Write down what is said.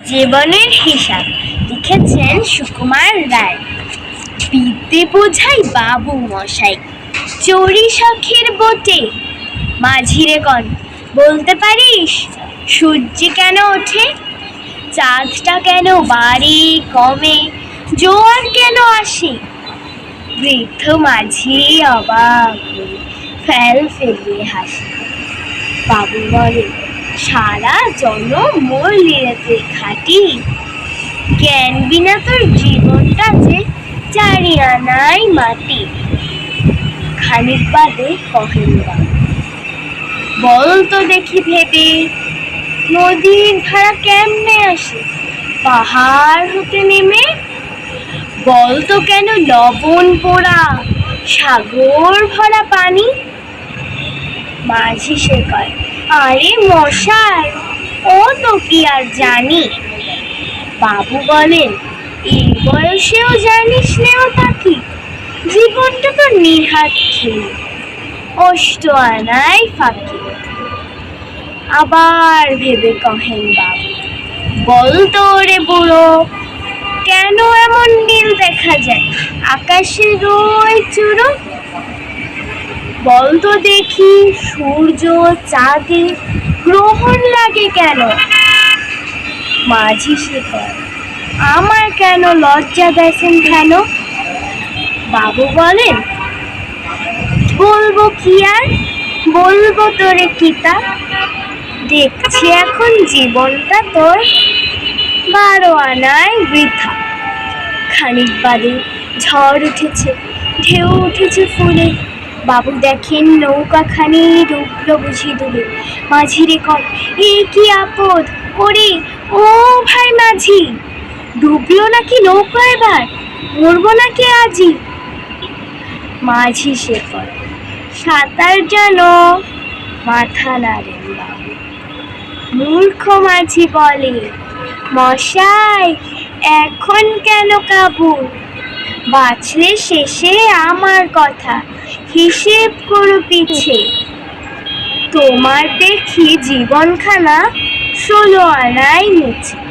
জীবনের হিসাব লিখেছেন সুকুমার রায়। বিদ্যে বোঝাই বাবু মশাই চড়ি সখের বোটে। মাঝিরে কন, বলতে পারিস, সূর্য কেন ওঠে? চাঁদটা কেন বাড়ে, কমে, জোয়ার কেন আসে? বৃদ্ধ মাঝি অবাক ফেল ফেলিয়ে হাসে। বাবু বলে সারা জনম মোর লিরেতে খাটি। জ্ঞান বিনা তোর জীবনটা যে চারি আনাই মাটি। খানিক বাদে কহেন বল তো দেখি ভেবে, নদীর ধারা কেমনে আসে? পাহাড় হতে নেমে? বল তো কেন লবণ পোড়া, সাগর ভরা পানি? মাঝি সে কয় আরে মশাই, ও তো কি আর জানি? বাবু বলেন, এই বয়সেও জানিস নেও পাখি, জীবনটা তো নিহাত খেয়ে অষ্ট আনাই ফাঁকি। আবার ভেবে কহেন বাবু, বল তো রে বুড়ো, কেন এমন নীল দেখা যায়? আকাশে রোয় চুরো বল তো দেখি, সূর্য চাঁদে গ্রহণ লাগে কেন? মাঝি সে আমার কেন লজ্জা দেখেন কেন? বাবু বলেন, বলব কি আর? বলব তোরে কিতা দেখছি এখন জীবনটা তোর বারো আনায় বৃথা। খানিক বাদে ঝড় উঠেছে, ঢেউ উঠেছে ফুলে বাবু দেখেন নৌকাখানি ডুবলো বুঝি ডুবে মাঝিরে কর এ কি আপদ? ওরে, ও ভাই মাঝি, ডুবলো নাকি নৌকা এবার? মরবো নাকি আজি? মাঝি সে কর সাঁতার জানো, মাথা নাড়েন মূর্খ মাঝি বলে, মশাই, এখন কেন কাবু? বাঁচলে শেষে আমার কথা। হিসেব করো পিছে। তোমার দেখি জীবনখানা ষোলো আনায় নিচে।